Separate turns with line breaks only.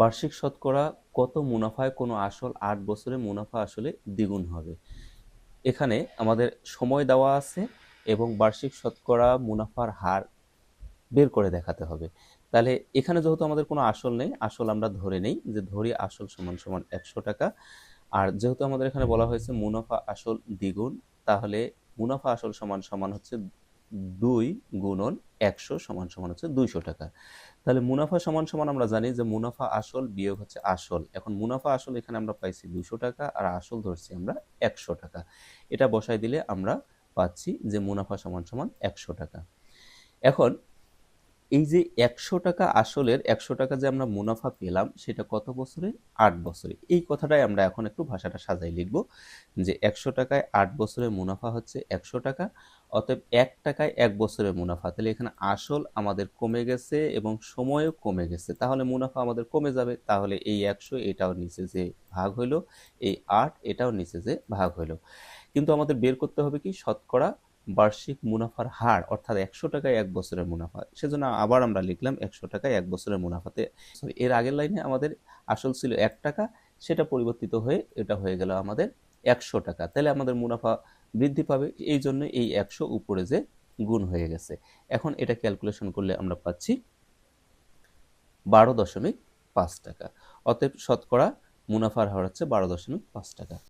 বার্ষিক শতকরা কত মুনাফায় কোনো আসল আট বছরে মুনাফা আসলে দ্বিগুণ হবে? এখানে আমাদের সময় দেওয়া আছে এবং বার্ষিক শতকরা মুনাফার হার বের করে দেখাতে হবে। তাহলে এখানে যেহেতু আমাদের কোনো আসল নেই, আসল আমরা ধরে নেই যে ধরি আসল সমান সমান একশো টাকা। আর যেহেতু আমাদের এখানে বলা হয়েছে মুনাফা আসল দ্বিগুণ, তাহলে মুনাফা আসল সমান সমান হচ্ছে দুই গুণন একশো সমান সমান হচ্ছে দুইশো টাকা। তাহলে মুনাফা সমান সমান আমরা জানি যে মুনাফা আসল বিয়োগ হচ্ছে আসল। এখন মুনাফা আসল এখানে আমরা পাইছি দুইশো টাকা আর আসল ধরছি আমরা একশো টাকা। এটা বসাই দিলে আমরা পাচ্ছি যে মুনাফা সমান সমান একশো টাকা। এখন এই যে একশো টাকা আসলের একশো টাকা যে আমরা মুনাফা পেলাম, সেটা কত বছরে? আট বছরে। এই কথাটাই আমরা এখন একটু ভাষাটা সাজাই লিখব যে একশো টাকায় আট বছরের মুনাফা হচ্ছে একশো টাকা, অতএব এক টাকায় এক বছরের মুনাফা। তাহলে এখানে আসল আমাদের কমে গেছে এবং সময়ও কমে গেছে। তাহলে মুনাফা আমাদের কমে যাবে। তাহলে এই একশো এটাও নিচে যে ভাগ হইল, এই আট এটাও নিচে যে ভাগ হইল। কিন্তু আমাদের বের করতে হবে কি? শতকরা বার্ষিক মুনাফার হার, অর্থাৎ একশো টাকায় এক বছরের মুনাফা, সেজন্য আবার আমরা লিখলাম একশো টাকায় এক বছরের মুনাফাতে। এর আগের লাইনে আমাদের আসল ছিল এক টাকা, সেটা পরিবর্তিত হয়ে এটা হয়ে গেল আমাদের একশো টাকা। তাহলে আমাদের মুনাফা বৃদ্ধি পাবে, এই জন্য এই একশো উপরে যে গুণ হয়ে গেছে। এখন এটা ক্যালকুলেশন করলে আমরা পাচ্ছি বারো দশমিক পাঁচ টাকা। অতএব শতকরা মুনাফার হার হচ্ছে বারো দশমিক পাঁচ টাকা।